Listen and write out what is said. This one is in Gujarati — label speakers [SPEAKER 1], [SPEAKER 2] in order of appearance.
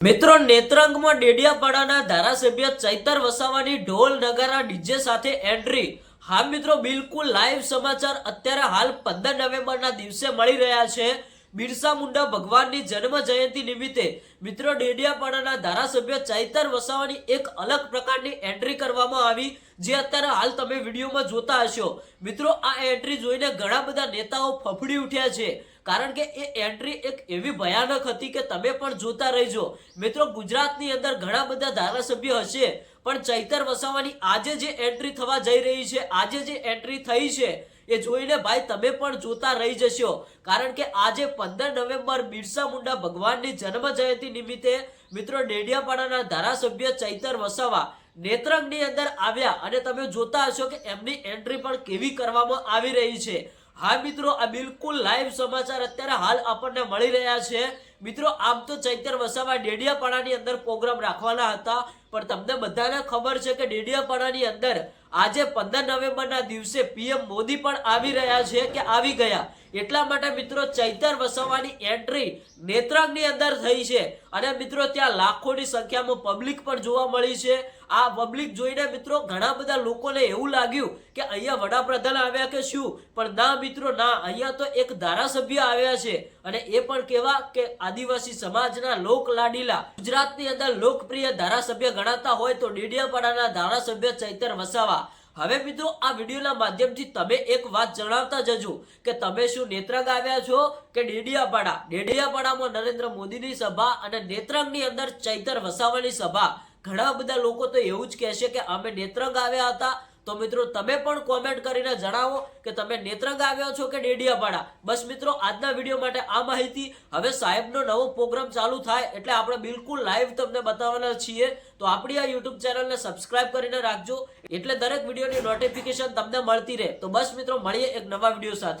[SPEAKER 1] મિત્રો, નેત્રંગમાં ડેડિયાપાડાના ધારાસભ્ય ચૈતર વસાવાની ઢોલ નગારા ડીજે સાથે એન્ટ્રી. હા મિત્રો, બિલકુલ લાઈવ સમાચાર અત્યારે હાલ પંદર નવેમ્બરના દિવસે મળી રહ્યા છે. બિરસા મુંડા ભગવાનની જન્મ જયંતિ નિમિત્તે મિત્રો, ડેડિયાપાડાના ધારાસભ્ય ચૈતર વસાવાની એક અલગ પ્રકારની એન્ટ્રી કરવામાં આવી, જે અત્યારે હાલ તમે વિડીયોમાં જોતા હશો. મિત્રો, આ એન્ટ્રી જોઈને ઘણા બધા નેતાઓ ફફડી ઉઠ્યા છે. કારણ કે એ એન્ટ્રી એક એવી ભયાનક હતી કે તમે પણ જોતા રહેજો. મિત્રો, ગુજરાતની અંદર ઘણા બધા ધારાસભ્ય હશે, પણ ચૈતર વસાવાની આજે જે એન્ટ્રી થવા જઈ રહી છે, આજે જે એન્ટ્રી થઈ છે, એ જોઈને ભાઈ તમે પણ જોતા રહી જશો. કારણ કે આજે પંદર નવેમ્બર બિરસા મુંડા ભગવાનની જન્મ જયંતિ નિમિત્તે મિત્રો, ડેડિયાપાડાના ધારાસભ્ય ચૈતર વસાવા નેત્રંગની અંદર આવ્યા અને તમે જોતા હશો કે એમની એન્ટ્રી પણ કેવી કરવામાં આવી રહી છે. હા મિત્રો, આ બિલકુલ લાઈવ સમાચાર અત્યારે હાલ આપણને મળી રહ્યા છે. મિત્રો, આમ તો ચૈતર વસાવા ડેડિયાપાડાની અંદર પ્રોગ્રામ રાખવાના હતા, પણ તમને બધાને ખબર છે કે ડેડિયાપાડાની અંદર આજે પંદર નવેમ્બરના દિવસે પીએમ મોદી પણ આવી રહ્યા છે કે આવી ગયા. એટલા માટે મિત્રો ચૈતર વસાવાની એન્ટ્રી નેત્રંગની અંદર થઈ છે. અને મિત્રો ત્યાં લાખોની સંખ્યામાં પબ્લિક પણ જોવા મળી છે. આ પબ્લિક જોઈને મિત્રો ઘણા બધા લોકોને એવું લાગ્યું કે અહીંયા વડાપ્રધાન આવ્યા કે શું? પણ ના મિત્રો, ના, અહીંયા તો એક ધારાસભ્ય આવ્યા છે. અને એ પણ કેવા કે આદિવાસી સમાજના લોક લાડીલા. ગુજરાતની અંદર લોકપ્રિય ધારાસભ્ય ગણાતા હોય તો ડેડિયાપાડાના ધારાસભ્ય ચૈતર વસાવા. હવે મિત્રો, આ વિડીયોના માધ્યમથી તમે એક વાત જણાવતા જજો કે તમે શું નેત્રંગ આવ્યા છો કે ડેડિયાપાડા? ડેડિયાપાડામાં નરેન્દ્ર મોદીની સભા અને નેત્રંગની અંદર ચૈતર વસાવાની સભા. ઘણા બધા લોકો તો એવું જ કહેશે કે અમે નેત્રંગ આવ્યા હતા. તો મિત્રો, તમે પણ કોમેન્ટ કરીને જણાવો કે તમે નેત્રંગ આવ્યા છો કે ડેડિયાપાડા? બસ મિત્રો, આજના વીડિયો માટે આ માહિતી. હવે સાહેબનો નવો પ્રોગ્રામ ચાલુ થાય એટલે આપણે બિલકુલ લાઈવ તમને બતાવવાના છીએ. તો આપણી આ યુટ્યુબ ચેનલને સબસ્ક્રાઇબ કરીને રાખજો. એટલે દરેક વિડીયોની નોટિફિકેશન તમને મળતી રહે. તો બસ મિત્રો, મળીએ એક નવા વીડિયો સાથે.